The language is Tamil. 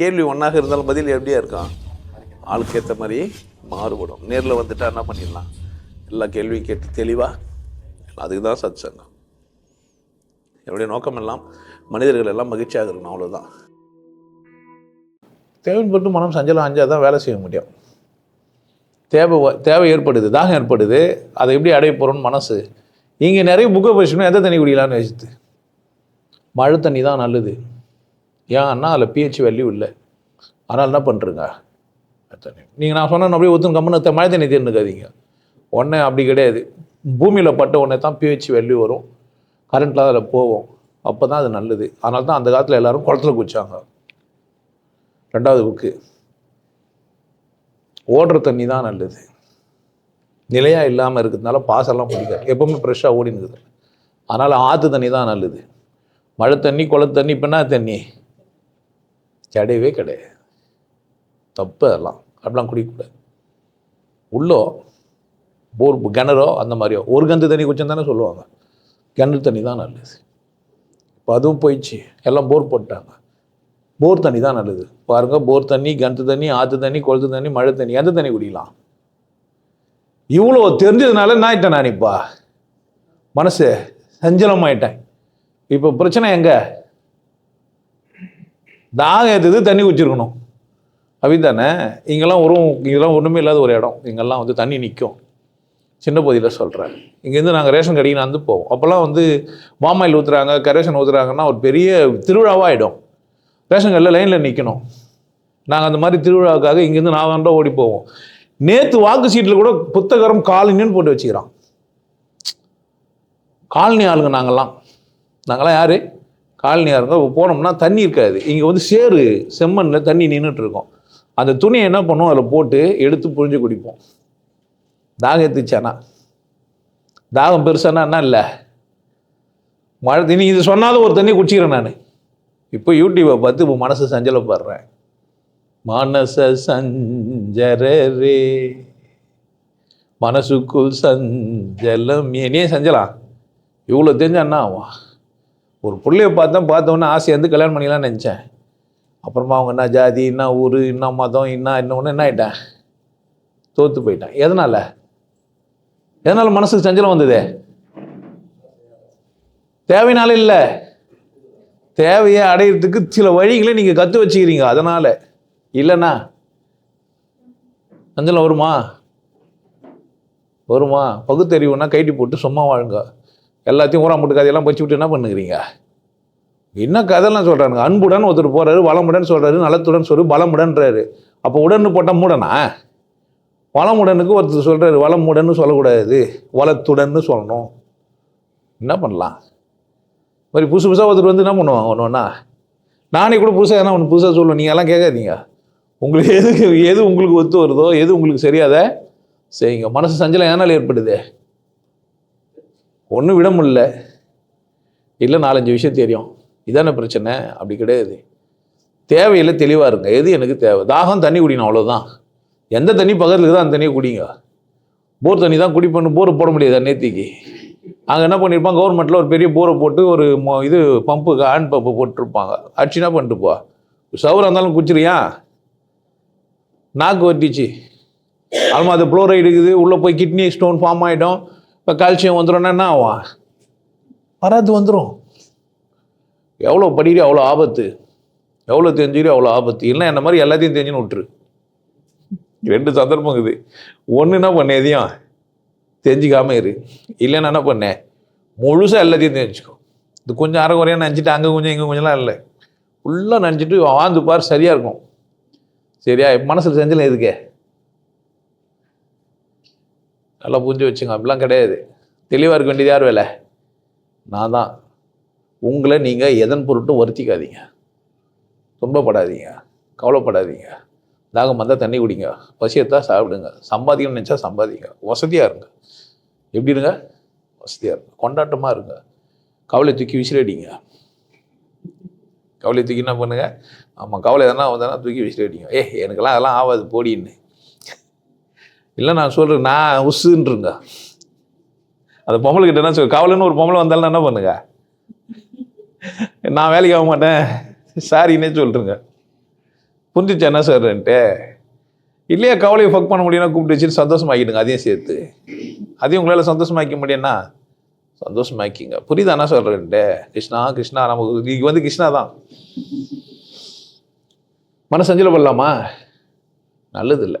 கேள்வி ஒன்றாக இருந்தாலும் பதில் எப்படியா இருக்கும்? ஆளுக்கு ஏற்ற மாதிரி மாறுபடும். நேரில் வந்துட்டா என்ன பண்ணிடலாம்? எல்லா கேள்வியும் கேட்டு தெளிவாக அதுக்கு தான் சத் சங்கம் என்னுடைய நோக்கம் எல்லாம் மனிதர்கள் எல்லாம் மகிழ்ச்சியாக இருக்கணும் அவ்வளோதான் தேவைப்பட்டு மனம் சஞ்சலம் அஞ்சால் தான் வேலை செய்ய முடியும். தேவை தேவை ஏற்படுது தாகம் ஏற்படுது. அதை எப்படி அடைய போகிறோம்னு மனசு. இங்கே நிறைய புக்கை படிச்சுன்னா எந்த தண்ணி குடிக்கலான்னு வச்சுது மழை தண்ணி தான் நல்லது. ஏன் அண்ணா அதில் பிஹெச் வேல்யூ இல்லை. அதனால் என்ன பண்ணுறங்க நீங்கள் நான் சொன்ன அப்படியே ஒத்துன்னு கம்மனத்தை மழை தண்ணி தேர்ந்துக்காதீங்க உடனே அப்படி கிடையாது. பூமியில் பட்ட உடனே தான் பிஹெச் வேல்யூ வரும். கரண்ட்டில் அதில் போகும். அப்போ தான் அது நல்லது. அதனால தான் அந்த காலத்தில் எல்லாரும் குளத்துல குச்சாங்க ரெண்டாவது புக்கு ஓடுற தண்ணி தான் நல்லது. நிலையாக இல்லாமல் இருக்கிறதுனால பாசெல்லாம் பிடிக்காது. எப்பவுமே ஃப்ரெஷ்ஷாக ஓடினுக்குது அதனால் ஆற்று தண்ணி தான் நல்லது. மழை தண்ணி குளத்து தண்ணி இப்போ என்ன தண்ணி? கிடையவே கிடையாது. தப்பு அதெல்லாம். அப்படிலாம் குடிக்கக்கூடாது. உள்ளோ போர் கிணறோ அந்த மாதிரியோ. ஒரு கந்து தண்ணி குச்சம் தானே சொல்லுவாங்க. கிணறு தண்ணி தான் நல்லது. இப்போ அதுவும் போயிடுச்சு. எல்லாம் போர் போட்டாங்க. போர் தண்ணி தான் நல்லது. பாருங்க போர் தண்ணி கிணத்து தண்ணி ஆற்று தண்ணி குளத்து தண்ணி மழை தண்ணி. எந்த தண்ணி குடிக்கலாம்? இவ்வளோ தெரிஞ்சதுனால என்ன ஆயிட்டேன் நான் இப்போ மனசு சஞ்சலமாயிட்டேன். இப்போ பிரச்சனை எங்கே? தாகம் ஏற்றுது தண்ணி குச்சிருக்கணும் அப்படிதானே இங்கெல்லாம் ஒரு இங்கெல்லாம் ஒன்றுமே இல்லாத ஒரு இடம். இங்கெல்லாம் வந்து தண்ணி நிற்கும் சின்ன பகுதியில் சொல்கிறேன் இங்கேருந்து நாங்கள் ரேஷன் கடைக்கு வந்து போவோம். அப்போல்லாம் வந்து மாமாயில் ஊற்றுறாங்க கரேஷன் ஊற்றுறாங்கன்னா ஒரு பெரிய திருவிழாவாக ஆகிடும் ரேஷன் கடையில் லைனில் நிற்கணும் நாங்கள் அந்த மாதிரி திருவிழாவுக்காக இங்கேருந்து நான் தாண்டா ஓடி போவோம். நேற்று வாக்கு சீட்டில் கூட புத்தகரம் காலனின்னு போட்டு வச்சுக்கிறான். காலனி ஆளுங்க நாங்கள்லாம் நாங்களாம் யார்? காலனியாக இருந்தால் போனோம்னா தண்ணி இருக்காது. இங்கே வந்து சேறு செம்மண்ணில் தண்ணி நின்றுட்டு இருக்கோம். அந்த துணியை என்ன பண்ணுவோம்? அதில் போட்டு எடுத்து புழிஞ்சு குடிப்போம். தாகம் எத்துச்சானா? தாகம் பெருசானா? என்ன இல்லை. மழை தண்ணி இது சொன்னாலும் ஒரு தண்ணி குடிச்சிக்கிறேன் நான். இப்போ யூடியூப்பை பார்த்து இப்போ மனசு சஞ்சலப்படுறேன். மனச சஞ்சரரே மனசுக்குள் சஞ்சலம். ஏனே சஞ்சலாம் இவ்வளோ தெரிஞ்சா என்ன ஆகும்? ஒரு பிள்ளைய பார்த்தேன் பார்த்தோன்னே ஆசை வந்து கல்யாணம் பண்ணிக்கலாம்னு நினச்சேன். அப்புறமா அவங்க என்ன ஜாதி என்ன ஊர் என்ன மதம் என்ன என்ன ஒன்று என்ன ஆகிட்டேன் தோற்று போயிட்டேன். எதனால்? எதனால் மனசுக்கு சஞ்சலம் வந்தது? தேவைனால இல்லை. தேவையை அடையிறதுக்கு சில வழிகளை நீங்கள் கற்று வச்சுக்கிறீங்க. அதனால். இல்லைண்ணா சஞ்சலம் வருமா? வருமா? பகுத்தறிவுன்னா கைட்டி போட்டு சும்மா வாழுங்க. எல்லாத்தையும் ஊரா முட்டு கதையெல்லாம் பச்சு விட்டு என்ன பண்ணுகிறீங்க? என்ன கதைலாம் சொல்கிறானுங்க அன்புடன் ஒருத்தர் போகிறாரு வளமுடன் சொல்கிறாரு நலத்துடன் சொல்லு பலமுடன்றாரு. அப்போ உடன்னு போட்டால் மூடனா? வளமுடனுக்கு ஒருத்தர் சொல்கிறாரு வளமுடன்னு சொல்லக்கூடாது வளத்துடன்னு சொல்லணும். என்ன பண்ணலாம்? மாதிரி புதுசு புதுசாக ஒருத்தர் வந்து என்ன பண்ணுவாங்க ஒன்று ஒன்றா நானே கூட புதுசாக என்ன ஒன்று புதுசாக சொல்லுவேன். நீங்கள் எல்லாம் கேட்காதீங்க. உங்களுக்கு எது எது உங்களுக்கு ஒத்து வருதோ எது உங்களுக்கு சரியாத செய்யுங்க. மனசு சஞ்சலம் ஏனால் ஏற்படுது? ஒன்றும் விட முடியல. இல்லை நாலஞ்சு விஷயம் தெரியும். இதான பிரச்சனை? அப்படி கிடையாது. தேவையில்லை தெளிவாக இருங்க. எது எனக்கு தேவை? தாகம் தண்ணி குடிக்கணும் அவ்வளோதான் எந்த தண்ணி பக்கத்தில் இருக்குதோ அந்த தண்ணியை குடிங்க. போர் தண்ணி தான் குடிப்பண்ணு போர் போட முடியாது நேத்திக்கு அங்கே என்ன பண்ணியிருப்பாங்க கவர்மெண்ட்டில் ஒரு பெரிய போரை போட்டு ஒரு இது பம்பு ஹேண்ட் பம்பு போட்டிருப்பாங்க. அடிச்சு என்ன பண்ணிட்டு போ? சவுரம் இருந்தாலும் குச்சிரியா நாக்கு வட்டிச்சு. அதுமா அது புளோரைடு இருக்குது. உள்ளே போய் கிட்னி ஸ்டோன் ஃபார்ம் ஆகிடும் இப்போ கால்சியம் வந்துடும்னா என்ன ஆகும்? வராது வந்துடும் எவ்வளோ படிக்கிறீ அவ்வளோ ஆபத்து? எவ்வளோ தெரிஞ்சுக்கிறீ அவ்வளோ ஆபத்து? இல்லை என்ன மாதிரி எல்லாத்தையும் தெரிஞ்சுன்னு விட்டுரு. ரெண்டு சந்தர்ப்பம் இருக்குது. ஒன்று என்ன பண்ண எதையும்? தெரிஞ்சுக்காம இரு. இல்லைன்னா என்ன பண்ணேன் முழுசாக எல்லாத்தையும் தெரிஞ்சுக்கோ. இது கொஞ்சம் அரை குறையாக நினச்சிட்டு அங்கே கொஞ்சம் இங்கே கொஞ்சம்லாம் இல்லை. ஃபுல்லாக நினச்சிட்டு வாழ்ந்து பார் சரியாக இருக்கும். சரியா? மனசில் செஞ்சல எதுக்கே? நல்லா புரிஞ்சு வச்சுங்க. அப்படிலாம் கிடையாது. தெளிவாக இருக்க வேண்டியது யார் வேலை? நான் தான். உங்களை நீங்கள் எதன் பொருட்டும் வருத்திக்காதீங்க. துன்பப்படாதீங்க. கவலைப்படாதீங்க. தாகம் வந்தால் தண்ணி குடிங்க. பசியத்தான் சாப்பிடுங்க. சம்பாதிக்கணும்னு நினச்சா சம்பாதிங்க. வசதியாக இருங்க. எப்படி இருங்க? வசதியாக இருங்க. கொண்டாட்டமாக இருங்க. கவலை தூக்கி விசிறடிங்க. கவலை தூக்கி என்ன பண்ணுங்க? ஆமாம் கவலை எதனா வந்தேன்னா தூக்கி விசிறடிங்க. ஏ எனக்கெல்லாம் அதெல்லாம் ஆகாது. போடின்னு. இல்லை நான் சொல்கிறேன் நான் உசுன்றுங்க. அந்த பொம்பளை கிட்ட என்ன சொல் கவலைன்னு ஒரு பொம்பளை வந்தாலும் என்ன பண்ணுங்க? நான் வேலைக்கு ஆக மாட்டேன். சாரின்னே சொல்லிட்டுருங்க புரிஞ்சிச்சு என்ன சார்ன்ட்டு? இல்லையா கவலையை ஃபக் பண்ண முடியும்னா கூப்பிட்டு வச்சுட்டு சந்தோஷமாக்கிடுங்க அதையும் சேர்த்து. அதையும் உங்களால் சந்தோஷமாக்க முடியும்னா சந்தோஷமாக்கிங்க. புரியுதா என்ன சொல்கிறேன்ட்டு கிருஷ்ணா கிருஷ்ணா நமக்கு இன்னைக்கு வந்து கிருஷ்ணா தான். மனசு பண்ணலாமா நல்லது இல்லை